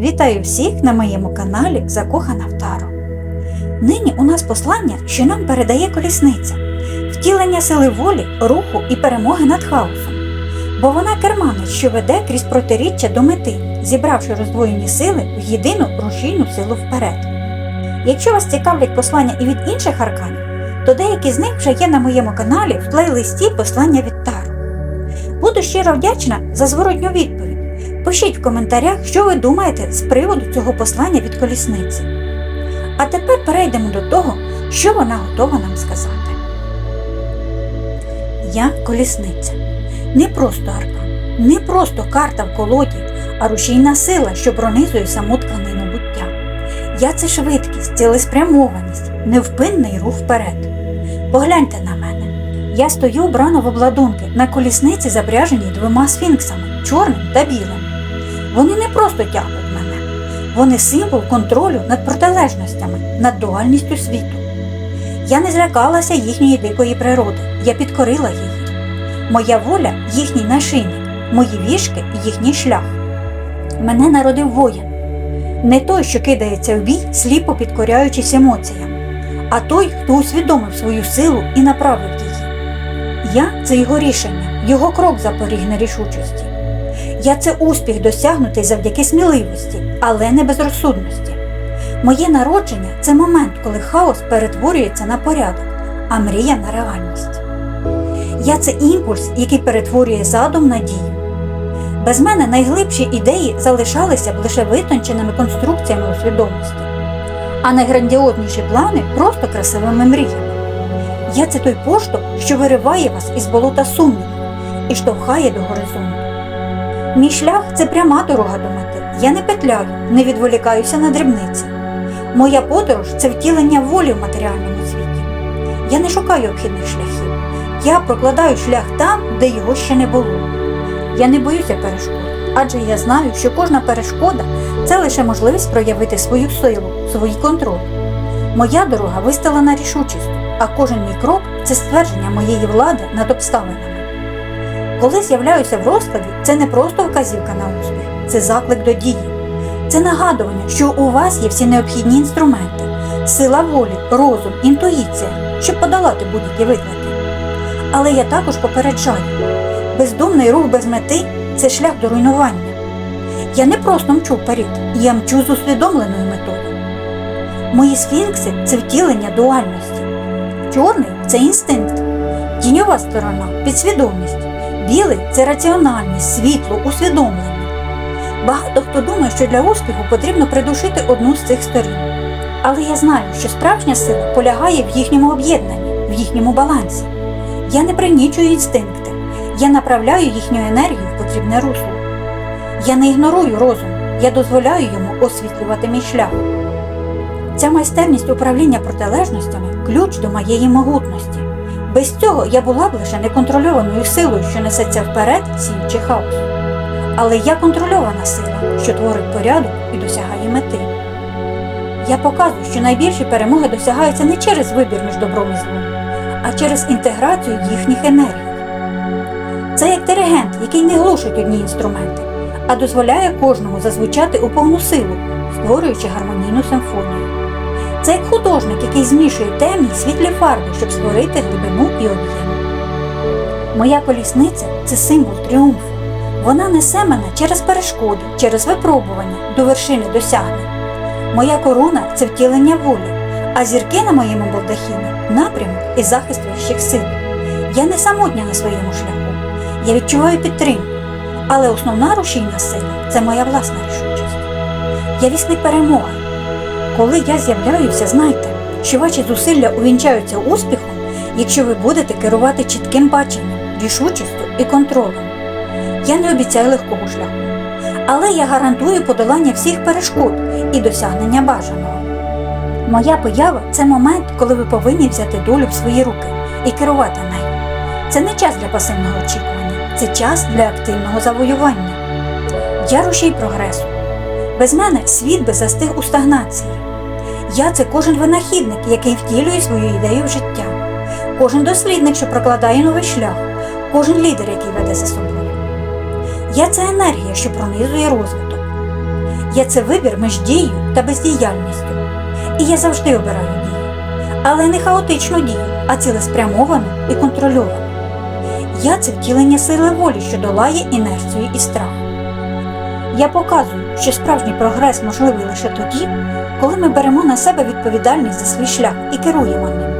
Вітаю всіх на моєму каналі Закохана в Таро. Нині у нас послання, що нам передає колісниця, втілення сили волі, руху і перемоги над хаосом. Бо вона керманець, що веде крізь протиріччя до мети, зібравши роздвоєні сили в єдину рушійну силу вперед. Якщо вас цікавлять послання і від інших арканів, то деякі з них вже є на моєму каналі в плейлисті послання від Таро. Буду щиро вдячна за зворотню відповідь. Пишіть в коментарях, що ви думаєте з приводу цього послання від колісниці. А тепер перейдемо до того, що вона готова нам сказати. Я колісниця. Не просто аркан, не просто карта в колоді, а рушійна сила, що пронизує саму тканину буття. Я це швидкість, цілеспрямованість, невпинний рух вперед. Погляньте на мене. Я стою вбрана в обладунки на колісниці, запряженій двома сфінксами чорним та білим. Вони не просто тягнуть мене, вони символ контролю над протилежностями, над дуальністю світу. Я не злякалася їхньої дикої природи, я підкорила її. Моя воля їхній нашийник, мої вішки їхній шлях. Мене народив воїн, не той, що кидається в бій, сліпо підкоряючись емоціям, а той, хто усвідомив свою силу і направив її. Я це його рішення, його крок запоріг нерішучості. Я це успіх досягнутий завдяки сміливості, але не безрозсудності. Моє народження це момент, коли хаос перетворюється на порядок, а мрія на реальність. Я це імпульс, який перетворює задум на дію. Без мене найглибші ідеї залишалися б лише витонченими конструкціями у свідомості, а найграндіозніші плани просто красивими мріями. Я це той поштовх, що вириває вас із болота сумнівів і штовхає до горизонту. Мій шлях це пряма дорога до мети. Я не петляю, не відволікаюся на дрібниці. Моя подорож це втілення волі в матеріальному світі. Я не шукаю обхідних шляхів. Я прокладаю шлях там, де його ще не було. Я не боюся перешкод, адже я знаю, що кожна перешкода це лише можливість проявити свою силу, свій контроль. Моя дорога вистелена рішучістю, а кожен мій крок це ствердження моєї влади над обставинами. Коли з'являюся в розкладі, це не просто вказівка на успіх, це заклик до дії. Це нагадування, що у вас є всі необхідні інструменти, сила волі, розум, інтуїція, щоб подолати будь-які виклики. Але я також попереджаю, бездумний рух без мети це шлях до руйнування. Я не просто мчу вперед, я мчу з усвідомленою метою. Мої сфінкси це втілення дуальності. Чорний це інстинкт, тіньова сторона підсвідомість. Білий це раціональність, світло, усвідомлення. Багато хто думає, що для успіху потрібно придушити одну з цих сторін. Але я знаю, що справжня сила полягає в їхньому об'єднанні, в їхньому балансі. Я не пригнічую інстинкти, я направляю їхню енергію в потрібне русло. Я не ігнорую розум, я дозволяю йому освітлювати мій шлях. Ця майстерність управління протилежностями ключ до моєї могутності. Без цього я була б лише неконтрольованою силою, що несеться вперед, сіючи хаос. Але я контрольована сила, що творить порядок і досягає мети. Я показую, що найбільші перемоги досягаються не через вибір між добром і злом, а через інтеграцію їхніх енергій. Це як диригент, який не глушить одні інструменти, а дозволяє кожному зазвучати у повну силу, створюючи гармонійну симфонію. Це як художник, який змішує темні й світлі фарби, щоб створити глибину і об'єм. Моя колісниця це символ тріумфу. Вона несе мене через перешкоди, через випробування до вершини досягнень. Моя корона це втілення волі, а зірки на моєму балдахіні напрямок і захист вищих сил. Я не самотня на своєму шляху. Я відчуваю підтримку, але основна рушійна сила це моя власна рішучість. Я вісник перемоги. Коли я з'являюся, знайте, що ваші зусилля увінчаються успіхом, якщо ви будете керувати чітким баченням, рішучістю і контролем. Я не обіцяю легкого шляху, але я гарантую подолання всіх перешкод і досягнення бажаного. Моя поява це момент, коли ви повинні взяти долю в свої руки і керувати нею. Це не час для пасивного очікування, це час для активного завоювання. Я рушій прогресу. Без мене світ би застиг у стагнації. Я це кожен винахідник, який втілює свою ідею в життя, кожен дослідник, що прокладає новий шлях, кожен лідер, який веде за собою. Я це енергія, що пронизує розвиток. Я це вибір між дією та бездіяльністю. І я завжди обираю дію. Але не хаотичну дію, а цілеспрямовану і контрольовану. Я це втілення сили волі, що долає інерцію і страх. Я показую, що справжній прогрес можливий лише тоді, коли ми беремо на себе відповідальність за свій шлях і керуємо ним.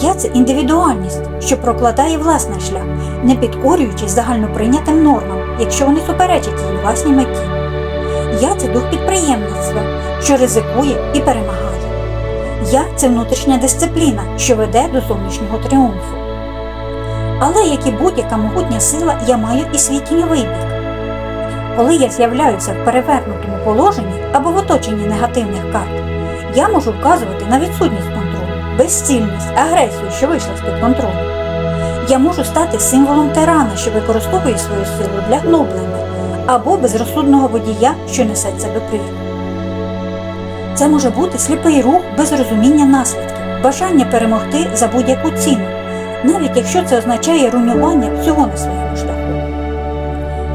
Я це індивідуальність, що прокладає власний шлях, не підкорюючись загальноприйнятим нормам, якщо вони суперечать її власній меті. Я це дух підприємництва, що ризикує і перемагає. Я це внутрішня дисципліна, що веде до зовнішнього тріумфу. Але як і будь-яка могутня сила, я маю і свій тіньовий бік. Коли я з'являюся в перевернутому положенні або в оточенні негативних карт, я можу вказувати на відсутність контролю, безцільність, агресію, що вийшла з-під контролю. Я можу стати символом тирана, що використовує свою силу для гноблення, або безрозсудного водія, що несе себе прірву. Це може бути сліпий рух без розуміння наслідків, бажання перемогти за будь-яку ціну, навіть якщо це означає руйнування всього на своєму шляху.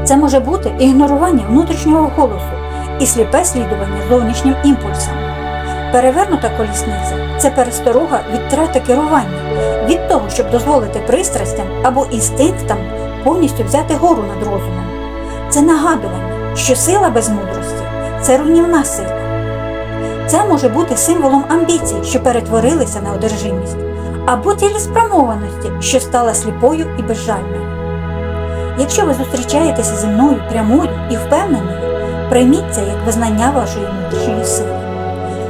Це може бути ігнорування внутрішнього голосу і сліпе слідування зовнішнім імпульсам. Перевернута колісниця це пересторога від втрати керування, від того, щоб дозволити пристрастям або інстинктам повністю взяти гору над розумом. Це нагадування, що сила без мудрості це руйнівна сила. Це може бути символом амбіцій, що перетворилися на одержимість, або цілеспрямованості, що стала сліпою і безжальною. Якщо ви зустрічаєтеся зі мною прямою і впевненою, прийміть це як визнання вашої внутрішньої сили.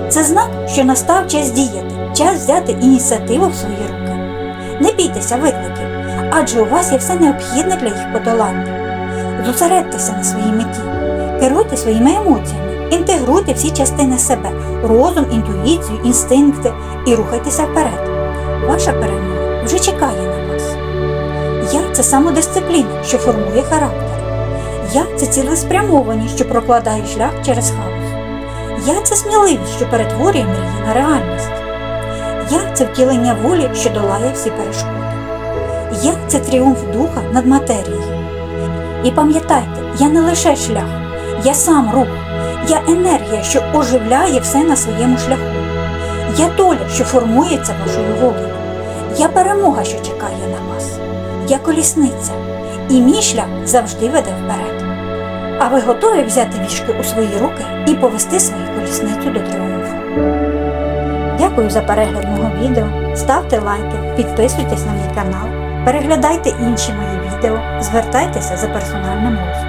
Це знак, що настав час діяти, час взяти ініціативу в свої руки. Не бійтеся викликів, адже у вас є все необхідне для їх подолання. Зосередьтеся на своїй меті, керуйте своїми емоціями, інтегруйте всі частини себе, розум, інтуїцію, інстинкти і рухайтеся вперед. Ваша перемога вже чекає на це самодисципліна, що формує характер. Я це цілеспрямованість, що прокладає шлях через хаос. Я це сміливість, що перетворює мрії на реальність. Я це втілення волі, що долає всі перешкоди. Я це тріумф духа над матерією. І пам'ятайте, я не лише шлях, я сам рух, я енергія, що оживляє все на своєму шляху. Я доля, що формується вашою волею. Я перемога, що чекає на вас. Я колісниця, і мій шлях завжди веде вперед. А ви готові взяти вішки у свої руки і повести свою колісницю до тріумфу? Дякую за перегляд мого відео. Ставте лайки, підписуйтесь на мій канал, переглядайте інші мої відео, звертайтеся за персональним розкладом.